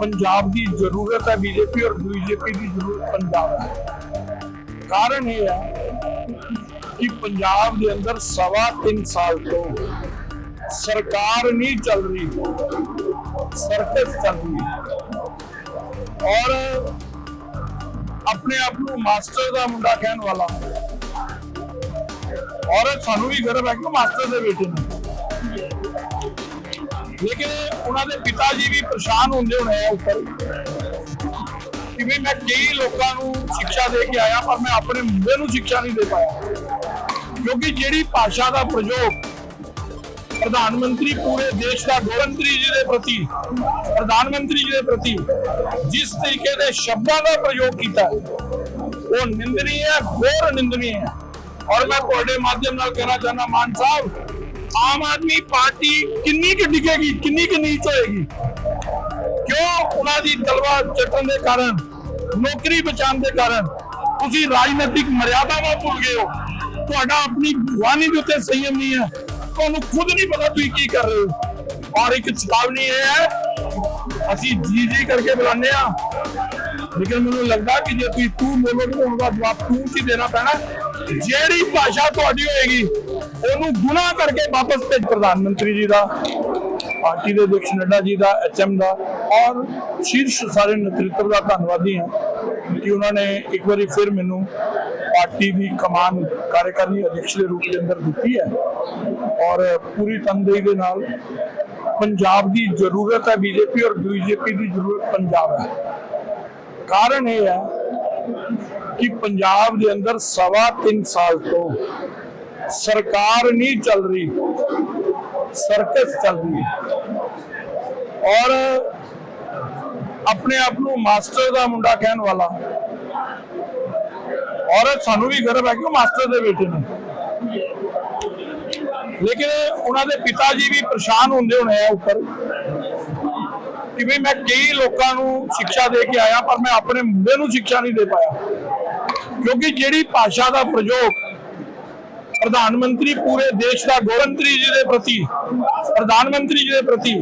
ਪੰਜਾਬ ਦੀ ਜ਼ਰੂਰਤ ਹੈ, ਬੀਜੇਪੀ ਔਰ ਬੀਜੇਪੀ ਦੀ ਜ਼ਰੂਰਤ ਪੰਜਾਬ ਹੈ। ਕਾਰਨ ਇਹ ਹੈ ਕਿ ਪੰਜਾਬ ਦੇ ਅੰਦਰ ਸਵਾ ਤਿੰਨ ਸਾਲ ਤੋਂ ਸਰਕਾਰ ਨਹੀਂ ਚੱਲ ਰਹੀ, ਸਰਕਸ ਚੱਲ ਰਹੀ ਹੈ। ਔਰ ਆਪਣੇ ਆਪ ਨੂੰ ਮਾਸਟਰ ਦਾ ਮੁੰਡਾ ਕਹਿਣ ਵਾਲਾ ਔਰ ਸਾਨੂੰ ਵੀ ਗਰਵ ਹੈ ਕਿ ਉਹ ਮਾਸਟਰ ਦੇ ਬੇਟੇ ਲੇਕਿਨ ਉਹਨਾਂ ਦੇ ਪਿਤਾ ਜੀ ਵੀ ਪਰੇਸ਼ਾਨ ਹੁੰਦੇ ਹੋਣੇ ਆ ਉੱਪਰ। ਕਿ ਵੀ ਮੈਂ ਕਈ ਲੋਕਾਂ ਨੂੰ ਸਿੱਖਿਆ ਦੇ ਕੇ ਆਇਆ, ਪਰ ਮੈਂ ਆਪਣੇ ਮੁੰਡੇ ਨੂੰ ਸਿੱਖਿਆ ਨਹੀਂ ਦੇ ਪਾਇਆ। ਕਿਉਂਕਿ ਜਿਹੜੀ ਭਾਸ਼ਾ ਦਾ ਪ੍ਰਯੋਗ ਪ੍ਰਧਾਨ ਮੰਤਰੀ ਪੂਰੇ ਦੇਸ਼ ਦਾ ਗਵਰਨਰੀ ਜੀ ਦੇ ਪ੍ਰਤੀ, ਪ੍ਰਧਾਨ ਮੰਤਰੀ ਜੀ ਦੇ ਪ੍ਰਤੀ ਜਿਸ ਤਰੀਕੇ ਦੇ ਸ਼ਬਦਾਂ ਦਾ ਪ੍ਰਯੋਗ ਕੀਤਾ ਉਹ ਨਿੰਦਨੀ ਹੈ ਘੋਰ ਨਿੰਦਨੀ ਹੈ ਔਰ ਮੈਂ ਤੁਹਾਡੇ ਮਾਧਿਅਮ ਨਾਲ ਕਹਿਣਾ ਚਾਹੁੰਦਾ, ਮਾਨ ਸਾਹਿਬ ਆਮ ਆਦਮੀ ਪਾਰਟੀ ਕਿੰਨੀ ਕਿ ਡਿੱਗੇਗੀ, ਕਿੰਨੀ ਕਿ ਨੀਚ ਹੋਏਗੀ? ਕਿਉਂ ਉਹਨਾਂ ਦੀ ਤਲਵਾਰ ਚੱਟਣ ਦੇ ਕਾਰਨ, ਨੌਕਰੀ ਬਚਾਉਣ ਦੇ ਕਾਰਨ ਤੁਸੀਂ ਰਾਜਨੀਤਿਕ ਮਰਿਆਦਾਵਾਂ ਭੁੱਲ ਗਏ ਹੋ? ਤੁਹਾਡਾ ਆਪਣੀ ਭਗਵਾਨੀ ਦੇ ਉੱਤੇ ਸੰਯਮ ਨਹੀਂ ਹੈ। ਤੁਹਾਨੂੰ ਖੁਦ ਨਹੀਂ ਪਤਾ ਤੁਸੀਂ ਕੀ ਕਰ ਰਹੇ ਹੋ। ਔਰ ਇੱਕ ਚੇਤਾਵਨੀ ਇਹ ਹੈ, ਅਸੀਂ ਜੀ ਜੀ ਕਰਕੇ ਬੁਲਾਉਂਦੇ ਆ ਲੇਕਿਨ ਮੈਨੂੰ ਲੱਗਦਾ ਕਿ ਜੇ ਤੁਸੀਂ ਤੂੰ ਬੋਲੋਗੇ ਤਾਂ ਉਹਦਾ ਜਵਾਬ ਤੂੰ ਹੀ ਦੇਣਾ ਪੈਣਾ? ਜਿਹੜੀ ਭਾਸ਼ਾ ਤੁਹਾਡੀ ਹੋਏਗੀ ਉਹਨੂੰ ਗੁਨਾਹ ਕਰਕੇ ਵਾਪਸ ਭੇਜ ਪ੍ਰਧਾਨ ਮੰਤਰੀ ਜੀ ਦਾ, ਪਾਰਟੀ ਦੇ ਅਧਿਕਸ਼ ਨੱਡਾ ਜੀ ਦਾ, ਐਚਐਮ ਦਾ, ਔਰ ਸ਼ੀਰਸ਼ ਸਾਰੇ ਨੇਤਰਤਵ ਦਾ ਧੰਨਵਾਦੀ ਹਾਂ ਕਿ ਉਹਨਾਂ ਨੇ ਇੱਕ ਵਾਰੀ ਫਿਰ ਮੈਨੂੰ ਪਾਰਟੀ ਦੀ ਕਮਾਨ ਕਾਰਜਕਾਰੀ ਅਧਿਕਸ਼ ਦੇ ਰੂਪ ਦੇ ਅੰਦਰ ਦਿੱਤੀ ਹੈ ਔਰ ਪੂਰੀ ਤਨਦੇਹੀ ਦੇ ਨਾਲ ਪੰਜਾਬ ਦੀ ਜ਼ਰੂਰਤ ਹੈ, ਬੀਜੇਪੀ ਔਰ ਬੀਜੇਪੀ ਦੀ ਜ਼ਰੂਰਤ ਪੰਜਾਬ ਹੈ। ਕਾਰਨ ਇਹ ਹੈ ਕਿ ਪੰਜਾਬ ਦੇ ਅੰਦਰ ਸਵਾ ਤਿੰਨ ਸਾਲ ਤੋਂ ਸਰਕਾਰ ਨਹੀਂ ਚੱਲ ਰਹੀ। ਸਰਕਸ ਚੱਲ ਰਹੀ ਹੈ। ਔਰ ਆਪਣੇ ਆਪ ਨੂੰ ਮਾਸਟਰ ਦਾ ਮੁੰਡਾ ਕਹਿਣ ਵਾਲਾ ਔਰ ਸਾਨੂੰ ਵੀ ਗਰਵ ਹੈ ਕਿ ਉਹ ਮਾਸਟਰ ਦੇ ਬੇਟੇ ਨੇ। ਲੇਕਿਨ ਉਹਨਾਂ ਦੇ ਪਿਤਾ ਜੀ ਵੀ ਪਰੇਸ਼ਾਨ ਹੁੰਦੇ ਹੋਣੇ ਆ ਉੱਪਰ ਕਿ ਵੀ ਮੈਂ ਕਈ ਲੋਕਾਂ ਨੂੰ ਸਿੱਖਿਆ ਦੇ ਕੇ ਆਇਆ, ਪਰ ਮੈਂ ਆਪਣੇ ਮੁੰਡੇ ਨੂੰ ਸਿੱਖਿਆ ਨਹੀਂ ਦੇ ਪਾਇਆ। ਕਿਉਂਕਿ ਜਿਹੜੀ ਭਾਸ਼ਾ ਦਾ ਪ੍ਰਯੋਗ ਪ੍ਰਧਾਨ ਮੰਤਰੀ ਪੂਰੇ ਦੇਸ਼ ਦਾ ਗਵਰਨਰੀ ਜੀ ਦੇ ਪ੍ਰਤੀ, ਪ੍ਰਧਾਨ ਮੰਤਰੀ ਜੀ ਦੇ ਪ੍ਰਤੀ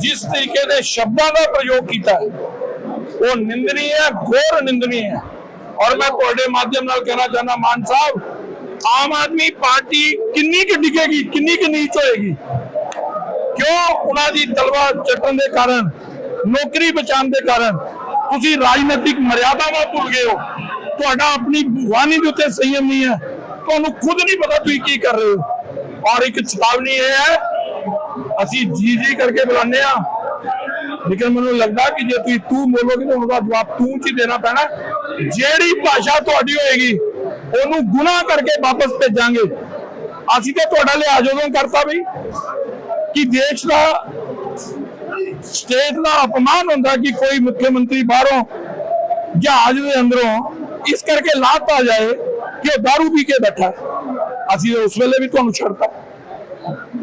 ਜਿਸ ਤਰੀਕੇ ਦੇ ਸ਼ਬਦਾਂ ਦਾ ਪ੍ਰਯੋਗ ਕੀਤਾ ਉਹ ਨਿੰਦਨੀ ਹੈ, ਘੋਰ ਨਿੰਦਨੀ ਹੈ। ਔਰ ਮੈਂ ਤੁਹਾਡੇ ਮਾਧਿਅਮ ਨਾਲ ਕਹਿਣਾ ਚਾਹੁੰਦਾ, ਮਾਨ ਸਾਹਿਬ, ਆਮ ਆਦਮੀ ਪਾਰਟੀ ਕਿੰਨੀ ਕਿ ਡਿੱਗੇਗੀ, ਕਿੰਨੀ ਕਿ ਨੀਚ ਹੋਏਗੀ? ਕਿਉਂ ਉਹਨਾਂ ਦੀ ਤਲਵਾ ਚੱਟਣ ਦੇ ਕਾਰਨ, ਨੌਕਰੀ ਬਚਾਉਣ ਦੇ ਕਾਰਨ ਤੁਸੀਂ ਰਾਜਨੀਤਿਕ ਮਰਿਆਦਾਵਾਂ ਭੁੱਲ ਗਏ ਹੋ? ਤੁਹਾਡਾ ਆਪਣੀ ਭਗਵਾਨੀ ਦੇ ਉੱਤੇ ਸੰਯਮ ਨਹੀਂ ਹੈ। ਤੁਹਾਨੂੰ ਖੁਦ ਨਹੀਂ ਪਤਾ ਤੁਸੀਂ ਕੀ ਕਰ ਰਹੇ ਹੋ। ਔਰ ਇੱਕ ਚੇਤਾਵਨੀ ਇਹ ਹੈ, ਅਸੀਂ ਜੀ ਜੀ ਕਰਕੇ ਬੁਲਾਉਂਦੇ ਆ ਲੇਕਿਨ ਮੈਨੂੰ ਲੱਗਦਾ ਕਿ ਜੇ ਤੁਸੀਂ ਤੂੰ ਬੋਲੋਗੇ ਤਾਂ ਉਹਦਾ ਜਵਾਬ ਤੂੰ ਹੀ ਦੇਣਾ ਪੈਣਾ ਜਿਹੜੀ ਭਾਸ਼ਾ ਤੁਹਾਡੀ ਹੋਏਗੀ, ਉਹਨੂੰ ਗੁਨਾਹ ਕਰਕੇ ਵਾਪਸ ਭੇਜਾਂਗੇ। ਅਸੀਂ ਤਾਂ ਤੁਹਾਡਾ ਲਿਹਾਜ਼ ਉਦੋਂ ਕਰਤਾ ਵੀ ਕਿ ਦੇਸ਼ ਦਾ, ਸਟੇਟ ਦਾ ਅਪਮਾਨ ਹੁੰਦਾ ਕਿ ਕੋਈ ਮੁੱਖ ਮੰਤਰੀ ਬਾਹਰੋਂ ਜਹਾਜ਼ ਦੇ ਅੰਦਰੋਂ ਇਸ ਕਰਕੇ ਲਾਤਾ ਜਾਏ ਕਿ ਉਹ दारू ਪੀ ਕੇ ਬੈਠਾ ਹੈ। ਅਸੀਂ ਉਸ ਵੇਲੇ ਵੀ ਤੁਹਾਨੂੰ ਛੱਡਤਾ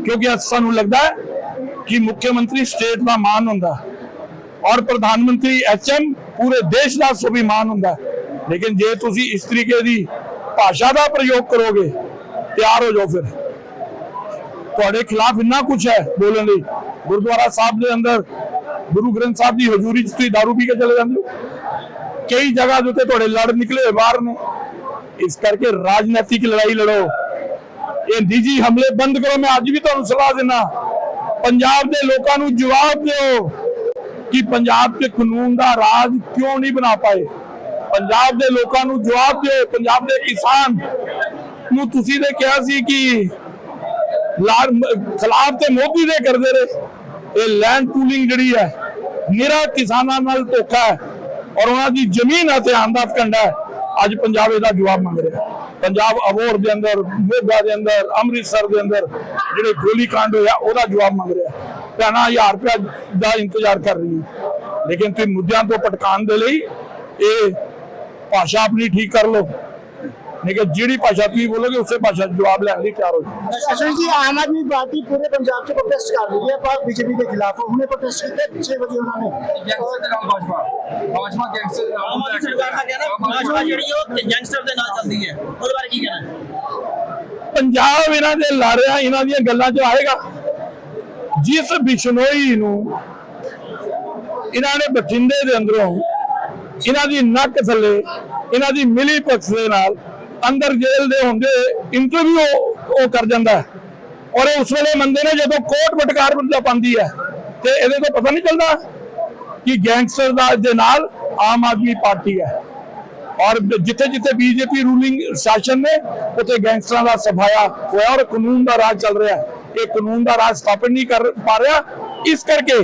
ਕਿਉਂਕਿ ਅੱਜ ਸਾਨੂੰ ਲੱਗਦਾ ਹੈ ਕਿ ਮੁੱਖ ਮੰਤਰੀ ਸਟੇਟ ਦਾ ਮਾਨ ਹੁੰਦਾ ਹੈ ਔਰ ਪ੍ਰਧਾਨ ਮੰਤਰੀ ਐਚਐਮ ਪੂਰੇ ਦੇਸ਼ ਦਾ ਸੁਭੀਮਾਨ ਹੁੰਦਾ ਹੈ। ਲੇਕਿਨ ਜੇ ਤੁਸੀਂ ਇਸ ਤਰੀਕੇ ਦੀ ਭਾਸ਼ਾ ਦਾ ਪ੍ਰਯੋਗ ਕਰੋਗੇ ਤਿਆਰ ਹੋ ਜਾਓ ਫਿਰ ਤੁਹਾਡੇ ਖਿਲਾਫ ਇੰਨਾ ਕੁਝ ਹੈ ਬੋਲਣ ਲਈ ਗੁਰਦੁਆਰਾ ਸਾਹਿਬ ਦੇ ਅੰਦਰ ਗੁਰੂ ਗ੍ਰੰਥ ਸਾਹਿਬ ਦੀ ਹਜ਼ੂਰੀ 'ਚ ਤੁਸੀਂ दारू ਪੀ ਕੇ ਚਲੇ ਜਾਂਦੇ ਹੋ ਕਈ ਜਗ੍ਹਾ ਦੇ ਉੱਤੇ ਤੁਹਾਡੇ ਲੜ ਨਿਕਲੇ ਹੋਏ ਬਾਹਰ ਨੇ ਇਸ ਕਰਕੇ ਰਾਜਨੀਤਿਕ ਲੜਾਈ ਲੜੋ। ਇਹ ਨਿੱਜੀ ਹਮਲੇ ਬੰਦ ਕਰੋ, ਮੈਂ ਅੱਜ ਵੀ ਤੁਹਾਨੂੰ ਸਲਾਹ ਦਿੰਦਾ। ਪੰਜਾਬ ਦੇ ਲੋਕਾਂ ਨੂੰ ਜਵਾਬ ਦਿਓ ਕਿ ਪੰਜਾਬ 'ਚ ਕਾਨੂੰਨ ਦਾ ਰਾਜ ਕਿਉਂ ਨਹੀਂ ਬਣਾ ਪਾਏ। ਪੰਜਾਬ ਦੇ ਲੋਕਾਂ ਨੂੰ ਜਵਾਬ ਦਿਓ, ਪੰਜਾਬ ਦੇ ਕਿਸਾਨ। ਨੂੰ ਤੁਸੀਂ ਤੇ ਕਿਹਾ ਸੀ ਕਿ ਲਾਰ ਖਿਲਾਫ ਤੇ ਮੋਦੀ ਦੇ ਕਰਦੇ ਰਹੇ। ਇਹ ਲੈਂਡ ਪੂਲਿੰਗ ਜਿਹੜੀ ਹੈ, ਨਿਰਾ ਕਿਸਾਨਾਂ ਨਾਲ ਧੋਖਾ ਹੈ। ਔਰ ਉਹਨਾਂ ਦੀ ਜ਼ਮੀਨ ਹਥਿਆਨ ਦਾ ਕੰਡਾ ਹੈ। ਅੱਜ ਪੰਜਾਬ ਇਹਦਾ ਜਵਾਬ ਮੰਗ ਰਿਹਾ। ਪੰਜਾਬ ਅਬੋਰ ਦੇ ਅੰਦਰ, ਮੋਗਾ ਦੇ ਅੰਦਰ, ਅੰਮ੍ਰਿਤਸਰ ਦੇ ਅੰਦਰ ਜਿਹੜੇ ਗੋਲੀ ਕਾਂਡ ਹੋਇਆ, ਉਹਦਾ ਜਵਾਬ ਮੰਗ ਰਿਹਾ। ਹੈ। ਭੈਣਾਂ, ਹਜ਼ਾਰ ਰੁਪਇਆ ਦਾ ਇੰਤਜ਼ਾਰ ਕਰ ਰਹੀ ਹੈ। ਲੇਕਿਨ ਤੁਸੀਂ ਮੁੱਦਿਆਂ ਤੋਂ ਪਟਕਾਉਣ ਦੇ ਲਈ ਇਹ ਭਾਸ਼ਾ ਆਪਣੀ ਠੀਕ ਕਰ ਲਓ। ਲੇਕਿਨ ਜਿਹੜੀ ਭਾਸ਼ਾ ਤੁਸੀਂ ਬੋਲੋਗੇ ਉਸੇ ਭਾਸ਼ਾ 'ਚ ਜਵਾਬ ਲੈਣ ਲਈ ਤਿਆਰ ਹੋ ਜਾਓ। ਅਸਲ ਜੀ ਆਮ ਆਦਮੀ ਪਾਰਟੀ ਪੂਰੇ ਪੰਜਾਬ 'ਚ ਪ੍ਰੋਟੈਸਟ ਕਰ ਰਹੀ ਹੈ ਪਰ ਬੀਜੇਪੀ ਦੇ ਖਿਲਾਫ। ਉਹਨੇ ਪ੍ਰੋਟੈਸਟ ਕੀਤਾ 6 ਵਜੇ ਉਹਨਾਂ ਨੇ। ਗੈਂਗਸਟਰ ਦੇ ਨਾਲ ਭਾਜਪਾ। ਭਾਜਪਾ ਗੈਂਗਸਟਰ ਦੇ ਨਾਲ ਆਮ ਆਦਮੀ ਸਰਕਾਰ ਦਾ ਕਹਿਣਾ ਭਾਜਪਾ ਜਿਹੜੀ ਉਹ ਗੈਂਗਸਟਰ ਦੇ ਨਾਲ ਚੱਲਦੀ ਹੈ। ਉਹਦੇ ਬਾਰੇ ਕੀ ਕਹਿਣਾ? ਹੈ ਪੰਜਾਬ ਇਹਨਾਂ ਦੇ ਲਾਰਿਆਂ ਇਹਨਾਂ ਦੀਆਂ ਗੱਲਾਂ 'ਚ ਆਏਗਾ। ਜਿਸ ਬਿਸ਼ਨੋਈ ਨੂੰ ਇਹਨਾਂ ਨੇ ਬਠਿੰਡੇ ਦੇ ਅੰਦਰੋਂ ਇਹਨਾਂ ਦੀ ਨੱਕ ਥੱਲੇ ਇਹਨਾਂ ਦੀ ਮਿਲੀ ਭਗਤ ਦੇ ਨਾਲ ਅੰਦਰ ਜੇਲ੍ਹ ਦੇ ਹੁੰਦੇ ਇੰਟਰਵਿਊ ਉਹ ਕਰ ਜਾਂਦਾ ਔਰ ਇਹ ਉਸ ਵੇਲੇ ਮੰਦੇ ਨੇ ਜਦੋਂ ਕੋਟ ਮਟਕਾਰ ਬੰਦਾ ਪਾਉਂਦੀ ਹੈ, ਤੇ ਇਹਦੇ ਤੋਂ ਪਤਾ ਨਹੀਂ ਚੱਲਦਾ ਕਿ ਗੈਂਗਸਟਰ ਦਾ ਦੇ ਨਾਲ ਆਮ ਆਦਮੀ ਪਾਰਟੀ ਹੈ। ਔਰ ਜਿੱਥੇ ਜਿੱਥੇ ਬੀਜੇਪੀ ਰੂਲਿੰਗ ਸ਼ਾਸਨ ਨੇ, ਉੱਥੇ ਗੈਂਗਸਟਰਾਂ ਦਾ ਸਫਾਇਆ ਹੋਇਆ ਔਰ ਕਾਨੂੰਨ ਦਾ ਰਾਜ ਚੱਲ ਰਿਹਾ ਇਹ ਕਾਨੂੰਨ ਦਾ ਰਾਜ ਸਥਾਪਿਤ ਨਹੀਂ ਕਰ ਪਾ ਰਿਹਾ। ਇਸ ਕਰਕੇ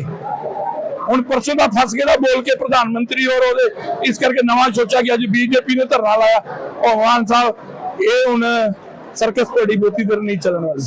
ਹੁਣ ਪਰਸੋਂ ਦਾ ਫਸ ਗਿਆ ਬੋਲ ਕੇ ਪ੍ਰਧਾਨ ਮੰਤਰੀ ਔਰ ਉਹਦੇ, ਇਸ ਕਰਕੇ ਨਵਾਂ ਸੋਚਿਆ ਗਿਆ ਅੱਜ ਬੀਜੇਪੀ ਨੇ ਧਰਨਾ ਲਾਇਆ। ਉਹ ਮਾਨ ਸਾਹਿਬ, ਇਹ ਹੁਣ ਸਰਕਸ ਤੁਹਾਡੀ ਬਹੁਤੀ ਦੇਰ ਨਹੀਂ ਚੱਲਣ ਵਾਲੀ।